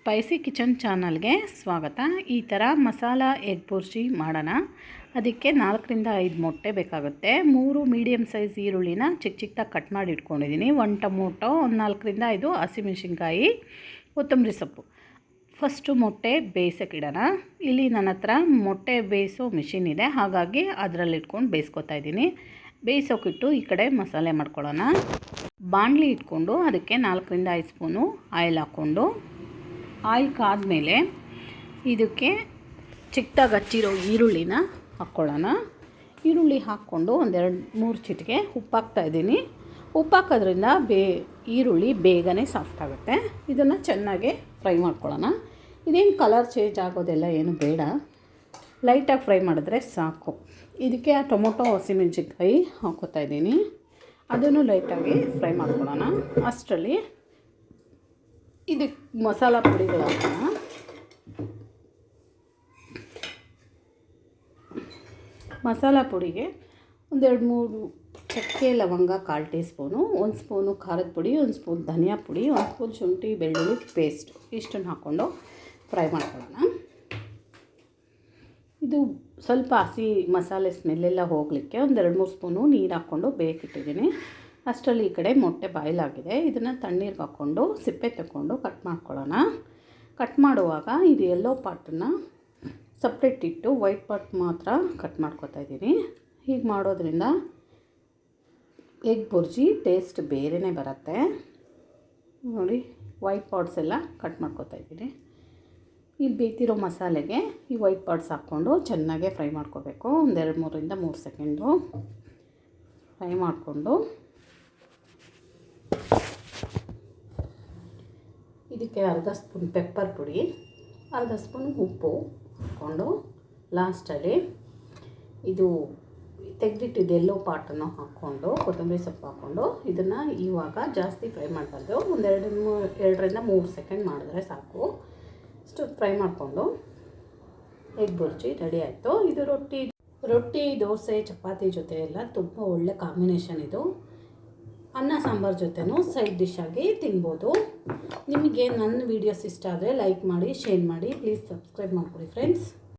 Spicy kitchen ಚಾನಲ್ಗೆ ಸ್ವಾಗತ. ಈ ಥರ ಮಸಾಲ ಎಗ್ ಬುರ್ಜಿ ಮಾಡೋಣ. ಅದಕ್ಕೆ ನಾಲ್ಕರಿಂದ ಐದು ಮೊಟ್ಟೆ ಬೇಕಾಗುತ್ತೆ. ಮೂರು ಮೀಡಿಯಮ್ ಸೈಜ್ ಈರುಳ್ಳಿನ ಚಿಕ್ಕ ಚಿಕ್ಕದಾಗಿ ಕಟ್ ಮಾಡಿ ಇಟ್ಕೊಂಡಿದ್ದೀನಿ. ಒಂದು ಟೊಮೊಟೊ, ಒಂದು ನಾಲ್ಕರಿಂದ ಐದು ಹಸಿಮೆಣ್ಸಿನ್ಕಾಯಿ, ಕೊತ್ತಂಬರಿ ಸೊಪ್ಪು. ಫಸ್ಟು ಮೊಟ್ಟೆ ಬೇಯಿಸೋಕ್ಕಿಡೋಣ ಇಲ್ಲಿ ನನ್ನ ಹತ್ರ ಮೊಟ್ಟೆ ಬೇಯಿಸೋ ಮಿಷಿನ್ ಇದೆ. ಹಾಗಾಗಿ ಅದರಲ್ಲಿ ಇಟ್ಕೊಂಡು ಬೇಯಿಸ್ಕೊತಾ ಇದ್ದೀನಿ. ಬೇಯಿಸೋಕ್ಕಿಟ್ಟು ಈ ಕಡೆ ಮಸಾಲೆ ಮಾಡ್ಕೊಳ್ಳೋಣ. ಬಾಣಲಿ ಇಟ್ಕೊಂಡು ಅದಕ್ಕೆ ನಾಲ್ಕರಿಂದ ಐದು ಸ್ಪೂನು ಆಯಿಲ್ ಹಾಕ್ಕೊಂಡು ಆಯಿಲ್ ಕಾದಮೇಲೆ ಇದಕ್ಕೆ ಚಿಕ್ಕದಾಗಿ ಹಚ್ಚಿರೋ ಈರುಳ್ಳಿನ ಹಾಕ್ಕೊಳ್ಳೋಣ. ಈರುಳ್ಳಿ ಹಾಕ್ಕೊಂಡು ಒಂದೆರಡು, ಮೂರು ಚಿಟಿಕೆ ಉಪ್ಪು ಹಾಕ್ತಾ ಇದ್ದೀನಿ. ಉಪ್ಪಾಕೋದ್ರಿಂದ ಬೇ, ಈರುಳ್ಳಿ ಬೇಗನೆ ಸಾಫ್ಟ್ ಆಗುತ್ತೆ ಇದನ್ನು ಚೆನ್ನಾಗಿ ಫ್ರೈ ಮಾಡ್ಕೊಳ್ಳೋಣ. ಇದೇನು ಕಲರ್ ಚೇಂಜ್ ಆಗೋದೆಲ್ಲ ಏನು ಬೇಡ. ಲೈಟಾಗಿ ಫ್ರೈ ಮಾಡಿದ್ರೆ ಸಾಕು. ಇದಕ್ಕೆ ಆ ಟೊಮೊಟೊ, ಹಸಿಮೆಣ್ಸಿನ್ಕಾಯಿ ಹಾಕೋತಾ ಇದ್ದೀನಿ. ಅದನ್ನು ಲೈಟಾಗಿ ಫ್ರೈ ಮಾಡ್ಕೊಳ್ಳೋಣ. ಅಷ್ಟರಲ್ಲಿ ಇದಕ್ಕೆ ಮಸಾಲ ಪುಡಿಗಳು ಮಸಾಲ ಪುಡಿಗೆ ಒಂದೆರಡು ಮೂರು ಚಕ್ಕೆ ಲವಂಗ ಕಾಲು ಟೀ ಸ್ಪೂನು ಒಂದು ಸ್ಪೂನು ಖಾರದ ಪುಡಿ, ಒಂದು ಸ್ಪೂನ್ ಧನಿಯಾ ಪುಡಿ, ಒಂದು ಸ್ಪೂನ್ ಶುಂಠಿ, ಬೆಳ್ಳುಳ್ಳಿ ಪೇಸ್ಟು ಇಷ್ಟನ್ನು ಹಾಕ್ಕೊಂಡು ಫ್ರೈ ಮಾಡ್ಕೊಳ್ಳೋಣ. ಇದು ಸ್ವಲ್ಪ ಹಸಿ ಮಸಾಲೆ ಸ್ಮೆಲ್ಲೆಲ್ಲ ಹೋಗಲಿಕ್ಕೆ ಒಂದೆರಡು ಮೂರು ಸ್ಪೂನು ನೀರು ಹಾಕ್ಕೊಂಡು ಬೇಕಿಟ್ಟಿದ್ದೀನಿ. ಅಷ್ಟರಲ್ಲಿ ಈ ಕಡೆ ಮೊಟ್ಟೆ ಬಾಯ್ಲಾಗಿದೆ. ಇದನ್ನು ತಣ್ಣೀರಿಗೆ ಹಾಕ್ಕೊಂಡು, ಸಿಪ್ಪೆ ತಗೊಂಡು ಕಟ್ ಮಾಡ್ಕೊಳ್ಳೋಣ. ಕಟ್ ಮಾಡುವಾಗ ಇದು ಎಲ್ಲೋ ಪಾರ್ಟನ್ನು ಸಪ್ರೇಟ್ ಇಟ್ಟು ವೈಟ್ ಪಾರ್ಟ್ ಮಾತ್ರ ಕಟ್ ಮಾಡ್ಕೊತಾ ಇದ್ದೀನಿ. ಹೀಗೆ ಮಾಡೋದ್ರಿಂದ ಎಗ್ ಬುರ್ಜಿ ಟೇಸ್ಟ್ ಬೇರೆಯೇ ಬರುತ್ತೆ. ನೋಡಿ ವೈಟ್ ಪಾರ್ಟ್ಸ್ ಎಲ್ಲ ಕಟ್ ಮಾಡ್ಕೊತಾ ಇದ್ದೀನಿ. ಇಲ್ಲಿ ಬೇಯ್ತಿರೋ ಮಸಾಲೆಗೆ ಈ ವೈಟ್ ಪಾರ್ಟ್ಸ್ ಹಾಕ್ಕೊಂಡು ಚೆನ್ನಾಗೆ ಫ್ರೈ ಮಾಡ್ಕೋಬೇಕು. ಒಂದೆರಡು ಮೂರರಿಂದ ಮೂರು ಸೆಕೆಂಡು ಫ್ರೈ ಮಾಡಿಕೊಂಡು ಇದಕ್ಕೆ ಅರ್ಧ ಸ್ಪೂನ್ ಪೆಪ್ಪರ್ ಪುಡಿ, ಅರ್ಧ ಸ್ಪೂನ್ ಉಪ್ಪು ಹಾಕ್ಕೊಂಡು ಲಾಸ್ಟಲ್ಲಿ ಇದು ತೆಗೆದಿಟ್ಟಿದ್ದು ಎಲ್ಲೋ ಪಾಟನ್ನು ಹಾಕ್ಕೊಂಡು, ಕೊತ್ತಂಬರಿ ಸೊಪ್ಪು ಹಾಕ್ಕೊಂಡು ಇದನ್ನು ಇವಾಗ ಜಾಸ್ತಿ ಫ್ರೈ ಮಾಡಬಾರ್ದು. ಒಂದೆರಡು ಮೂರು ಎರಡರಿಂದ ಮೂರು ಸೆಕೆಂಡ್ ಮಾಡಿದ್ರೆ ಸಾಕು. ಇಷ್ಟು ಫ್ರೈ ಮಾಡಿಕೊಂಡು ಎಗ್ ಬುರ್ಜಿ ರೆಡಿ ಆಯಿತು. ಇದು ರೊಟ್ಟಿ ರೊಟ್ಟಿ, ದೋಸೆ, ಚಪಾತಿ ಜೊತೆ ಎಲ್ಲ ತುಂಬ ಒಳ್ಳೆ ಕಾಂಬಿನೇಷನ್ ಇದು. ಅನ್ನ ಸಾಂಬಾರು ಜೊತೆನೂ ಸೈಡ್ ಡಿಶ್ ಆಗಿ ತಿನ್ಬೋದು. ನಿಮಗೆ ನನ್ನ ವೀಡಿಯೋಸ್ ಇಷ್ಟ ಆದರೆ ಲೈಕ್ ಮಾಡಿ ಶೇರ್ ಮಾಡಿ ಪ್ಲೀಸ್ ಸಬ್ಸ್ಕ್ರೈಬ್ ಮಾಡ್ಕೊಳ್ಳಿ ಫ್ರೆಂಡ್ಸ್